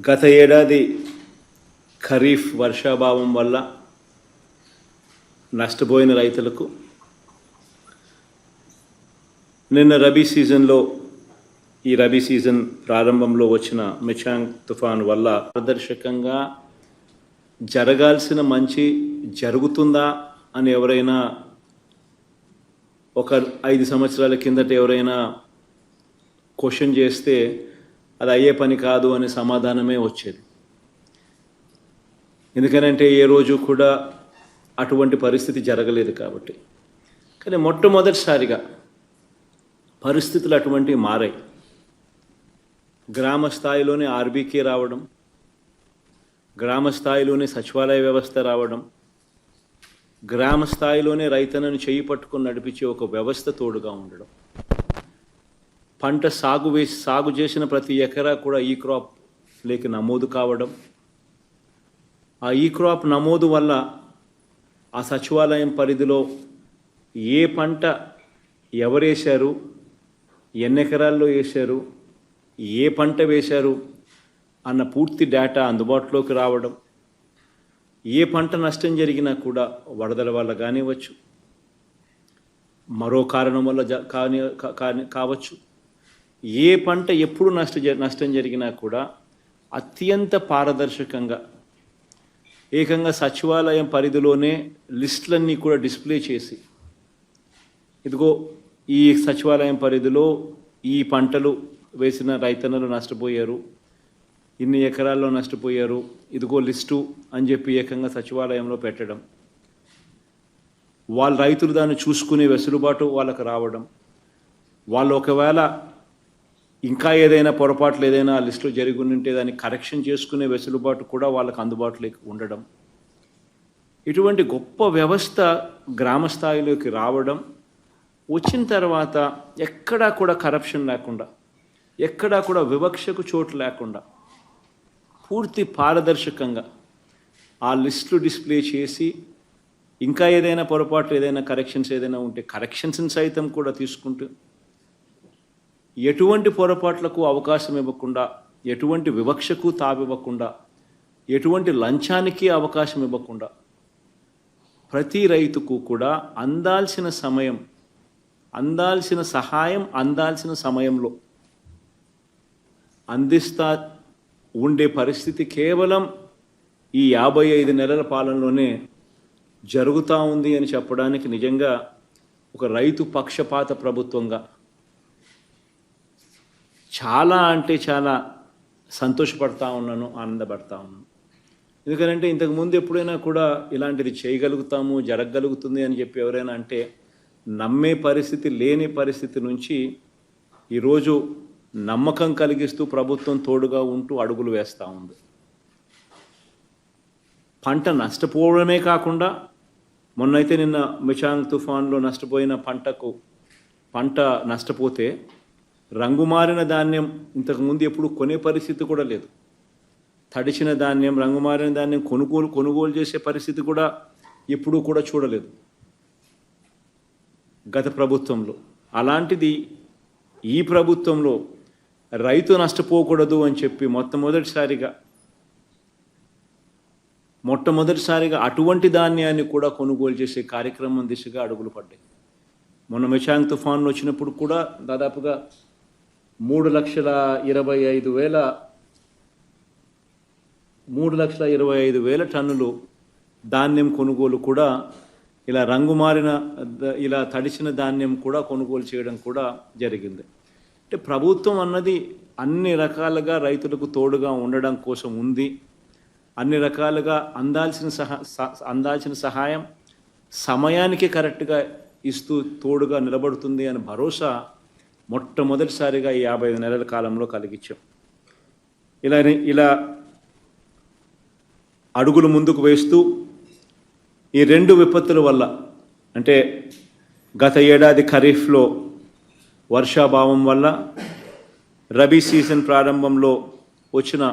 గత ఏడాది ఖరీఫ్ వర్షాభావం వల్ల నష్టపోయిన రైతులకు నిన్న రబీ సీజన్లో ఈ రబీ సీజన్ ప్రారంభంలో వచ్చిన మిచాంగ్ తుఫాన్ వల్ల ప్రదర్శకంగా జరగాల్సిన మంచి జరుగుతుందా అని ఎవరైనా ఒక ఐదు సంవత్సరాల కిందట ఎవరైనా క్వశ్చన్ చేస్తే అది అయ్యే పని కాదు అనే సమాధానమే వచ్చేది. ఎందుకనంటే ఏ రోజు కూడా అటువంటి పరిస్థితి జరగలేదు కాబట్టి. కానీ మొట్టమొదటిసారిగా పరిస్థితులు అటువంటివి మారాయి. గ్రామ స్థాయిలోనే ఆర్బీకే రావడం గ్రామ స్థాయిలోనే సచివాలయ వ్యవస్థ రావడం గ్రామ స్థాయిలోనే రైతన్నను చేయి పట్టుకుని నడిపించే ఒక వ్యవస్థ తోడుగా ఉండడం. పంట సాగు వేసి సాగు చేసిన ప్రతి ఎకరా కూడా ఈ క్రాప్ లేక నమోదు కావడం. ఆ ఈ క్రాప్ నమోదు వల్ల ఆ సచివాలయం పరిధిలో ఏ పంట ఎవరేశారు ఎన్ని ఎకరాల్లో వేశారు ఏ పంట వేశారు అన్న పూర్తి డేటా అందుబాటులోకి రావడం. ఏ పంట నష్టం జరిగినా కూడా వరదల వల్ల కానివ్వచ్చు. మరో కారణం వల్ల జ- కాని- కావచ్చు. ఏ పంట ఎప్పుడు నష్ట జ- నష్టం జరిగినా కూడా అత్యంత పారదర్శకంగా ఏకంగా సచివాలయం పరిధిలోనే లిస్టులన్నీ కూడా డిస్ప్లే చేసి ఇదిగో ఈ సచివాలయం పరిధిలో ఈ పంటలు వేసిన రైతన్నలు నష్టపోయారు ఇన్ని ఎకరాల్లో నష్టపోయారు ఇదిగో లిస్టు అని చెప్పి ఏకంగా సచివాలయంలో పెట్టడం వాళ్ళ రైతులు దాన్ని చూసుకునే వెసులుబాటు వాళ్ళకు రావడం వాళ్ళు ఒకవేళ ఇంకా ఏదైనా పొరపాట్లు ఏదైనా ఆ లిస్టులో జరిగి ఉంటే దాన్ని కరెక్షన్ చేసుకునే వెసులుబాటు కూడా వాళ్ళకు అందుబాటులోకి ఉండడం. ఇటువంటి గొప్ప వ్యవస్థ గ్రామ స్థాయిలోకి రావడం వచ్చిన తర్వాత ఎక్కడా కూడా కరప్షన్ లేకుండా ఎక్కడా కూడా వివక్షకు చోటు లేకుండా పూర్తి పారదర్శకంగా ఆ లిస్టులు డిస్ప్లే చేసి ఇంకా ఏదైనా పొరపాట్లు ఏదైనా కరెక్షన్స్ ఏదైనా ఉంటే కరెక్షన్స్ని సైతం కూడా తీసుకుంటూ ఎటువంటి పొరపాట్లకు అవకాశం ఇవ్వకుండా ఎటువంటి వివక్షకు తావివ్వకుండా ఎటువంటి లంచానికి అవకాశం ఇవ్వకుండా ప్రతి రైతుకు కూడా అందాల్సిన సమయం అందాల్సిన సహాయం అందాల్సిన సమయంలో అందిస్తా ఉండే పరిస్థితి కేవలం ఈ యాభై ఐదు నెలల పాలనలోనే జరుగుతూ ఉంది అని చెప్పడానికి నిజంగా ఒక రైతు పక్షపాత ప్రభుత్వంగా చాలా అంటే చాలా సంతోషపడతా ఉన్నాను ఆనందపడతా ఉన్నాను. ఎందుకంటే ఇంతకుముందు ఎప్పుడైనా కూడా ఇలాంటిది చేయగలుగుతాము జరగగలుగుతుంది అని చెప్పి ఎవరైనా అంటే నమ్మే పరిస్థితి లేని పరిస్థితి నుంచి ఈరోజు నమ్మకం కలిగిస్తూ ప్రభుత్వం తోడుగా ఉంటూ అడుగులు వేస్తూ ఉంది. పంట నష్టపోవడమే కాకుండా మొన్నైతే నిన్న మిచాంగ్ తుఫాన్లో నష్టపోయిన పంటకు పంట నష్టపోతే రంగుమారిన ధాన్యం ఇంతకుముందు ఎప్పుడు కొనే పరిస్థితి కూడా లేదు. తడిచిన ధాన్యం రంగుమారిన ధాన్యం కొనుగోలు కొనుగోలు చేసే పరిస్థితి కూడా ఎప్పుడూ కూడా చూడలేదు. గత ప్రభుత్వంలో అలాంటిది ఈ ప్రభుత్వంలో రైతు నష్టపోకూడదు అని చెప్పి మొట్టమొదటిసారిగా మొట్టమొదటిసారిగా అటువంటి ధాన్యాన్ని కూడా కొనుగోలు చేసే కార్యక్రమం దిశగా అడుగులు పడ్డాయి. మొన్న మిషాంగ్ తుఫాన్ వచ్చినప్పుడు కూడా దాదాపుగా మూడు లక్షల ఇరవై ఐదు వేల మూడు లక్షల ఇరవై ఐదు వేల టన్నులు ధాన్యం కొనుగోలు కూడా ఇలా రంగు మారిన ఇలా తడిసిన ధాన్యం కూడా కొనుగోలు చేయడం కూడా జరిగింది. అంటే ప్రభుత్వం అన్నది అన్ని రకాలుగా రైతులకు తోడుగా ఉండడం కోసం ఉంది. అన్ని రకాలుగా అందాల్సిన సహా అందాల్సిన సహాయం సమయానికి కరెక్ట్గా ఇస్తూ తోడుగా నిలబడుతుంది అనే భరోసా మొట్టమొదటిసారిగా ఈ యాభై ఐదు నెలల కాలంలో కలిగించాం. ఇలా ఇలా అడుగులు ముందుకు వేస్తూ ఈ రెండు విపత్తుల వల్ల అంటే గత ఏడాది ఖరీఫ్లో వర్షాభావం వల్ల రబీ సీజన్ ప్రారంభంలో వచ్చిన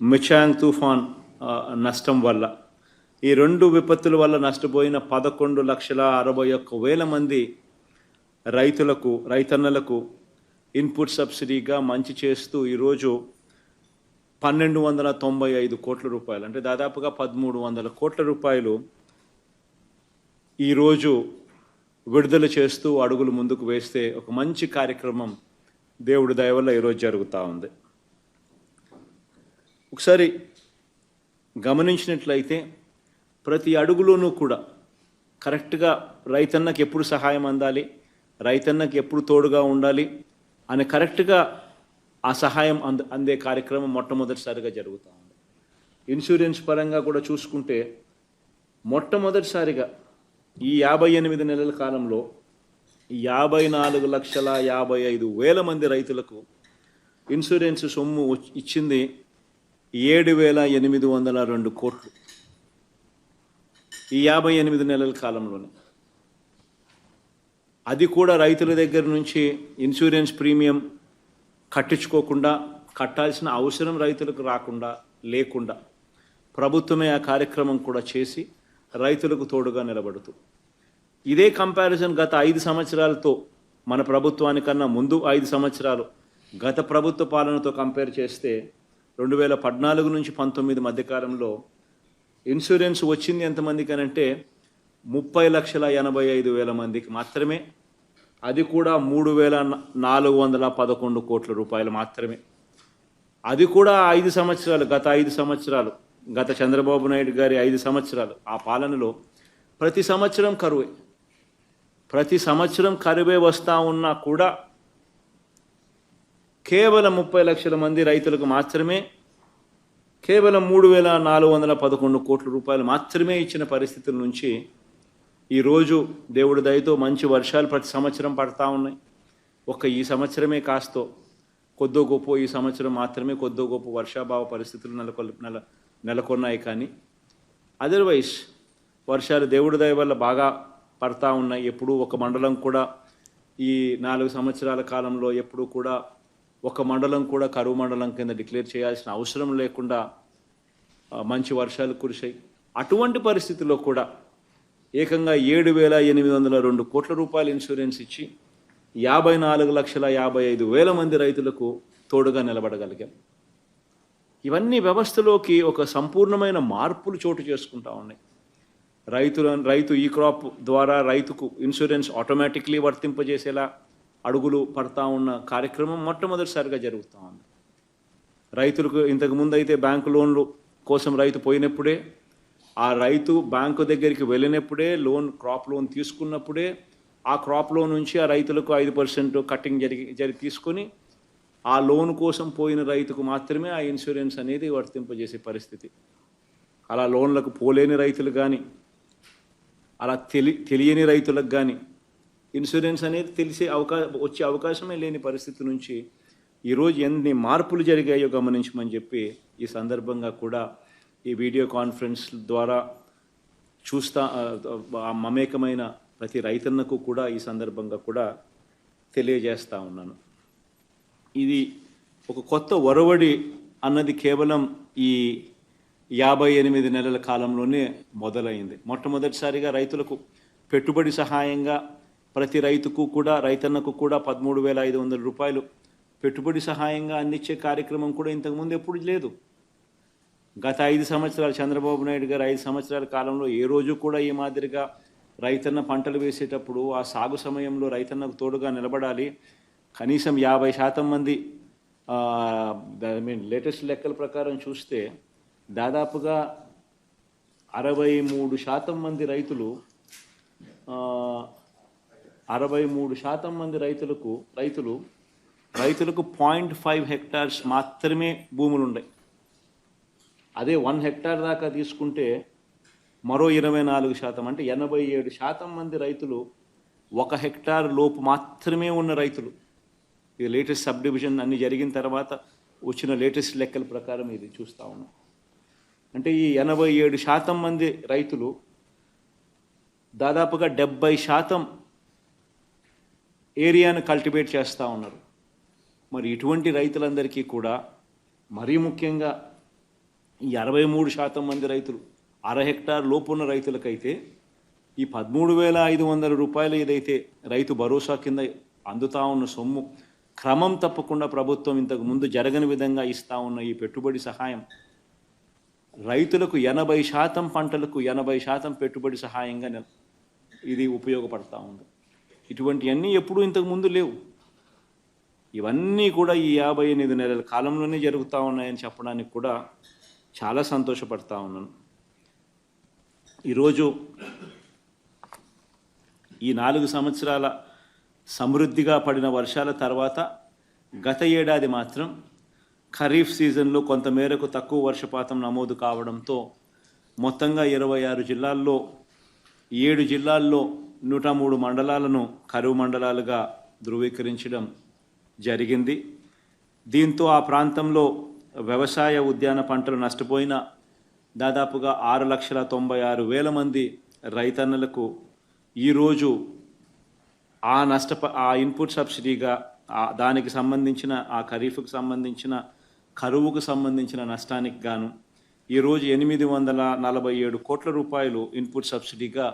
మిచాంగ్ తుఫాన్ నష్టం వల్ల ఈ రెండు విపత్తుల వల్ల నష్టపోయిన పదకొండు లక్షల అరవై ఒక్క వేల మంది రైతులకు రైతన్నలకు ఇన్పుట్ సబ్సిడీగా మంచి చేస్తూ ఈరోజు పన్నెండు వందల తొంభై ఐదు కోట్ల రూపాయలు అంటే దాదాపుగా పదమూడు వందల కోట్ల రూపాయలు ఈరోజు విడుదల చేస్తూ అడుగులు ముందుకు వేస్తే ఒక మంచి కార్యక్రమం దేవుడి దయ వల్ల ఈరోజు జరుగుతూ ఉంది. ఒకసారి గమనించినట్లయితే ప్రతి అడుగులోనూ కూడా కరెక్ట్గా రైతన్నకి ఎప్పుడు సహాయం అందాలి? రైతన్నకి ఎప్పుడు తోడుగా ఉండాలి అని కరెక్ట్గా ఆ సహాయం అంద అందే కార్యక్రమం మొట్టమొదటిసారిగా జరుగుతూ ఉంది. ఇన్సూరెన్స్ పరంగా కూడా చూసుకుంటే మొట్టమొదటిసారిగా ఈ యాభై ఎనిమిది నెలల కాలంలో యాభై నాలుగు లక్షల యాభై ఐదు వేల మంది రైతులకు ఇన్సూరెన్స్ సొమ్ము ఇచ్చింది ఏడు వేల ఎనిమిది వందల రెండు కోట్లు ఈ యాభై ఎనిమిది నెలల కాలంలోనే. అది కూడా రైతుల దగ్గర నుంచి ఇన్సూరెన్స్ ప్రీమియం కట్టించుకోకుండా కట్టాల్సిన అవసరం రైతులకు రాకుండా లేకుండా ప్రభుత్వమే ఆ కార్యక్రమం కూడా చేసి రైతులకు తోడుగా నిలబడుతూ. ఇదే కంపారిజన్ గత ఐదు సంవత్సరాలతో మన ప్రభుత్వానికన్నా ముందు ఐదు సంవత్సరాలు గత ప్రభుత్వ పాలనతో కంపేర్ చేస్తే రెండు వేల పద్నాలుగు నుంచి పంతొమ్మిది మధ్యకాలంలో ఇన్సూరెన్స్ వచ్చింది ఎంతమందికి అని అంటే ముప్పై లక్షల ఎనభై ఐదు వేల మందికి మాత్రమే. అది కూడా మూడు వేల నాలుగు వందల పదకొండు కోట్ల రూపాయలు మాత్రమే. అది కూడా ఐదు సంవత్సరాలు గత ఐదు సంవత్సరాలు. గత చంద్రబాబు నాయుడు గారి ఐదు సంవత్సరాలు. ఆ పాలనలో ప్రతి సంవత్సరం కరువే. ప్రతి సంవత్సరం కరువే వస్తూ ఉన్నా కూడా కేవలం ముప్పై లక్షల మంది రైతులకు మాత్రమే కేవలం మూడు వేల నాలుగు వందల పదకొండు కోట్ల రూపాయలు మాత్రమే ఇచ్చిన పరిస్థితుల నుంచి ఈరోజు దేవుడి దయతో మంచి వర్షాలు ప్రతి సంవత్సరం పడతా ఉన్నాయి. ఒక్క ఈ సంవత్సరమే కాస్తో కొద్దో గొప్ప ఈ సంవత్సరం మాత్రమే కొద్దో గొప్ప వర్షాభావ పరిస్థితులు నెలకొల్ నెల నెలకొన్నాయి కానీ అదర్వైజ్ వర్షాలు దేవుడి దయ వల్ల బాగా పడతా ఉన్నాయి. ఎప్పుడూ ఒక మండలం కూడా ఈ నాలుగు సంవత్సరాల కాలంలో ఎప్పుడూ కూడా ఒక మండలం కూడా కరువు మండలం కింద డిక్లేర్ చేయాల్సిన అవసరం లేకుండా మంచి వర్షాలు కురిశాయి. అటువంటి పరిస్థితుల్లో కూడా ఏకంగా ఏడు వేల ఎనిమిది వందల రెండు కోట్ల రూపాయల ఇన్సూరెన్స్ ఇచ్చి యాభై నాలుగు లక్షల యాభై ఐదు వేల మంది రైతులకు తోడుగా నిలబడగలిగాం. ఇవన్నీ వ్యవస్థలోకి ఒక సంపూర్ణమైన మార్పులు చోటు చేసుకుంటా ఉన్నాయి. రైతుల రైతు ఈ క్రాప్ ద్వారా రైతుకు ఇన్సూరెన్స్ ఆటోమేటిక్లీ వర్తింపజేసేలా అడుగులు పడతా ఉన్న కార్యక్రమం మొట్టమొదటిసారిగా జరుగుతూ ఉంది. రైతులకు ఇంతకుముందు అయితే బ్యాంకు లోన్లు కోసం రైతు పోయినప్పుడే ఆ రైతు బ్యాంకు దగ్గరికి వెళ్ళినప్పుడే లోన్ క్రాప్ లోన్ తీసుకున్నప్పుడే ఆ క్రాప్ లోన్ నుంచి ఆ రైతులకు ఐదు పర్సెంట్ కట్టింగ్ జరిగి జరిగి తీసుకొని ఆ లోన్ కోసం పోయిన రైతుకు మాత్రమే ఆ ఇన్సూరెన్స్ అనేది వర్తింపజేసే పరిస్థితి. అలా లోన్లకు పోలేని రైతులు కానీ అలా తెలి తెలియని రైతులకు కానీ ఇన్సూరెన్స్ అనేది తెలిసే అవకాశం వచ్చే అవకాశమే లేని పరిస్థితి నుంచి ఈరోజు ఎన్ని మార్పులు జరిగాయో గమనించమని చెప్పి ఈ సందర్భంగా కూడా ఈ వీడియో కాన్ఫరెన్స్ ద్వారా చూస్తా ఆ, మమేకమైన ప్రతి రైతన్నకు కూడా ఈ సందర్భంగా కూడా తెలియజేస్తా ఉన్నాను. ఇది ఒక కొత్త ఒరవడి అన్నది కేవలం ఈ యాభై ఎనిమిది నెలల కాలంలోనే మొదలైంది. మొట్టమొదటిసారిగా రైతులకు పెట్టుబడి సహాయంగా ప్రతి రైతుకు కూడా రైతన్నకు కూడా పదమూడు వేల ఐదు వందల రూపాయలు పెట్టుబడి సహాయంగా అందించే కార్యక్రమం కూడా ఇంతకుముందు ఎప్పుడు లేదు. గత ఐదు సంవత్సరాలు చంద్రబాబు నాయుడు గారు ఐదు సంవత్సరాల కాలంలో ఏ రోజు కూడా ఈ మాదిరిగా రైతన్న పంటలు వేసేటప్పుడు ఆ సాగు సమయంలో రైతన్నకు తోడుగా నిలబడాలి. కనీసం యాభై శాతం మంది ఐ మీన్ లేటెస్ట్ లెక్కల ప్రకారం చూస్తే దాదాపుగా అరవై మూడు శాతం మంది రైతులు అరవై మూడు శాతం మంది రైతులకు రైతులు రైతులకు పాయింట్ ఫైవ్ హెక్టార్స్ మాత్రమే భూములు ఉన్నాయి అదే వన్ హెక్టార్ దాకా తీసుకుంటే మరో ఇరవై నాలుగు శాతం అంటే ఎనభై ఏడు శాతం మంది రైతులు ఒక హెక్టార్ లోపు మాత్రమే ఉన్న రైతులు. ఇది లేటెస్ట్ సబ్ డివిజన్ అన్ని జరిగిన తర్వాత వచ్చిన లేటెస్ట్ లెక్కల ప్రకారం ఇది చూస్తా ఉన్నాం. అంటే ఈ ఎనభై ఏడు శాతం మంది రైతులు దాదాపుగా డెబ్బై శాతం ఏరియాను కల్టివేట్ చేస్తూ ఉన్నారు. మరి ఇటువంటి రైతులందరికీ కూడా మరీ ముఖ్యంగా ఈ అరవై మూడు శాతం మంది రైతులు అర హెక్టార్ లోపున్న రైతులకైతే ఈ పదమూడు వేల ఐదు వందల రూపాయలు ఏదైతే రైతు భరోసా కింద అందుతా ఉన్న సొమ్ము క్రమం తప్పకుండా ప్రభుత్వం ఇంతకు ముందు జరగని విధంగా ఇస్తూ ఉన్న ఈ పెట్టుబడి సహాయం రైతులకు ఎనభై శాతం పంటలకు ఎనభై శాతం పెట్టుబడి సహాయంగా ఇది ఉపయోగపడతా ఉంది. ఇటువంటివన్నీ ఎప్పుడూ ఇంతకు ముందు లేవు. ఇవన్నీ కూడా ఈ యాభై ఎనిమిది నెలల కాలంలోనే జరుగుతూ ఉన్నాయని చెప్పడానికి కూడా చాలా సంతోషపడతా ఉన్నాను. ఈరోజు ఈ నాలుగు సంవత్సరాల సమృద్ధిగా పడిన వర్షాల తర్వాత గత ఏడాది మాత్రం ఖరీఫ్ సీజన్లో కొంతమేరకు తక్కువ వర్షపాతం నమోదు కావడంతో మొత్తంగా ఇరవై ఆరు జిల్లాల్లో ఏడు జిల్లాల్లో నూట మూడు మండలాలను కరువు మండలాలుగా ధృవీకరించడం జరిగింది. దీంతో ఆ ప్రాంతంలో వ్యవసాయ ఉద్యాన పంటలు నష్టపోయిన దాదాపుగా ఆరు లక్షల తొంభై ఆరు వేల మంది రైతన్నలకు ఈరోజు ఆ నష్టప ఆ ఇన్పుట్ సబ్సిడీగా దానికి సంబంధించిన ఆ ఖరీఫ్కు సంబంధించిన కరువుకు సంబంధించిన నష్టానికి గాను ఈరోజు ఎనిమిది వందల నలభై ఏడు కోట్ల రూపాయలు ఇన్పుట్ సబ్సిడీగా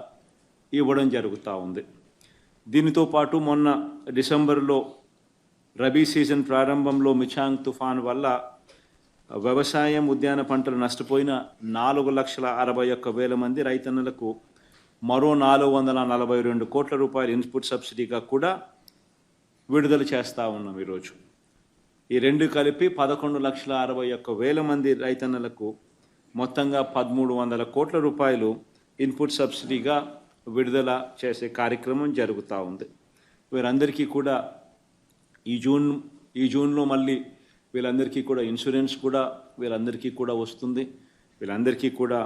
ఇవ్వడం జరుగుతూ ఉంది. దీనితో పాటు మొన్న డిసెంబర్లో రబీ సీజన్ ప్రారంభంలో మిచాంగ్ తుఫాన్ వల్ల వ్యవసాయం ఉద్యాన పంటలు నష్టపోయిన నాలుగు లక్షల అరవై ఒక్క వేల మంది రైతన్నలకు మరో నాలుగు వందల నలభై రెండు కోట్ల రూపాయల ఇన్పుట్ సబ్సిడీగా కూడా విడుదల చేస్తూ ఉన్నాం ఈరోజు. ఈ రెండు కలిపి పదకొండు లక్షల అరవై ఒక్క వేల మంది రైతన్నలకు మొత్తంగా పదమూడు వందల కోట్ల రూపాయలు ఇన్పుట్ సబ్సిడీగా విడుదల చేసే కార్యక్రమం జరుగుతూ ఉంది. వీరందరికీ కూడా ఈ జూన్ ఈ జూన్లో మళ్ళీ వీళ్ళందరికీ కూడా ఇన్సూరెన్స్ కూడా వీళ్ళందరికీ కూడా వస్తుంది. వీళ్ళందరికీ కూడా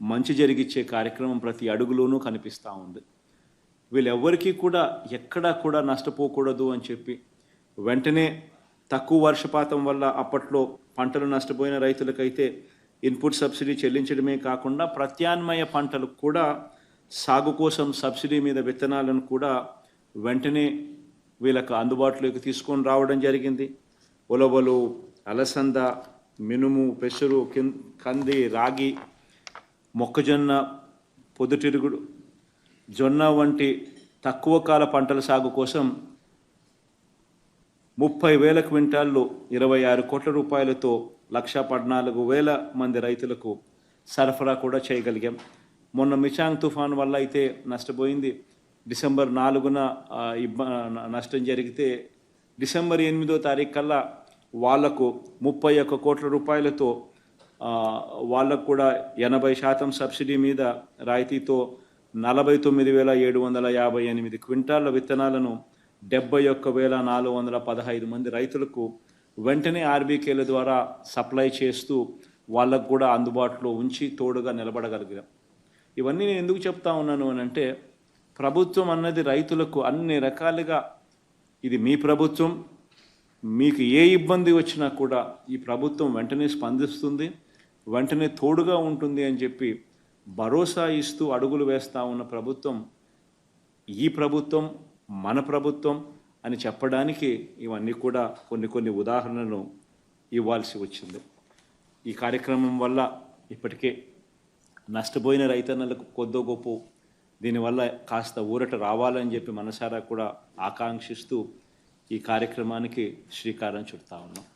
మంచి జరిగిచ్చే కార్యక్రమం ప్రతి అడుగులోనూ కనిపిస్తూ ఉంది. వీళ్ళెవ్వరికీ కూడా ఎక్కడా కూడా నష్టపోకూడదు అని చెప్పి వెంటనే తక్కువ వర్షపాతం వల్ల అప్పట్లో పంటలు నష్టపోయిన రైతులకైతే ఇన్పుట్ సబ్సిడీ చెల్లించడమే కాకుండా ప్రత్యామ్నాయ పంటలకు కూడా సాగు కోసం సబ్సిడీ మీద విత్తనాలను కూడా వెంటనే వీళ్ళకు అందుబాటులోకి తీసుకొని రావడం జరిగింది. ఉలవలు అలసంద మినుము పెసరు కంది రాగి మొక్కజొన్న పొద్దుతిరుగుడు జొన్న వంటి తక్కువ కాల పంటల సాగు కోసం ముప్పై వేల క్వింటాల్లో ఇరవై ఆరు కోట్ల రూపాయలతో లక్ష పద్నాలుగు వేల మంది రైతులకు సరఫరా కూడా చేయగలిగాం. మొన్న మిచాంగ్ తుఫాన్ వల్ల అయితే నష్టపోయింది. డిసెంబర్ నాలుగున ఇబ్బ నష్టం జరిగితే డిసెంబర్ ఎనిమిదో తారీఖు కల్లా వాళ్ళకు ముప్పై ఒక్క కోట్ల రూపాయలతో వాళ్ళకు కూడా ఎనభై శాతం సబ్సిడీ మీద రాయితీతో నలభై తొమ్మిది వేల ఏడు వందల యాభై ఎనిమిది క్వింటాళ్ళ విత్తనాలను డెబ్బై ఒక్క వేల నాలుగు వందల పదహైదు మంది రైతులకు వెంటనే ఆర్బీకేల ద్వారా సప్లై చేస్తూ వాళ్ళకు కూడా అందుబాటులో ఉంచి తోడుగా నిలబడగలిగాం. ఇవన్నీ నేను ఎందుకు చెప్తా ఉన్నాను అని అంటే ప్రభుత్వం అన్నది రైతులకు అన్ని రకాలుగా ఇది మీ ప్రభుత్వం. మీకు ఏ ఇబ్బంది వచ్చినా కూడా ఈ ప్రభుత్వం వెంటనే స్పందిస్తుంది. వెంటనే తోడుగా ఉంటుంది అని చెప్పి భరోసా ఇస్తూ అడుగులు వేస్తూ ఉన్న ప్రభుత్వం ఈ ప్రభుత్వం మన ప్రభుత్వం అని చెప్పడానికి ఇవన్నీ కూడా కొన్ని కొన్ని ఉదాహరణలు ఇవ్వాల్సి వచ్చింది. ఈ కార్యక్రమం వల్ల ఇప్పటికే నష్టపోయిన రైతన్నలకు కొద్దో గొప్ప దీనివల్ల కాస్త ఊరట రావాలని చెప్పి మనసారా కూడా ఆకాంక్షిస్తూ ఈ కార్యక్రమానికి శ్రీకారం చుడతా ఉన్నాం.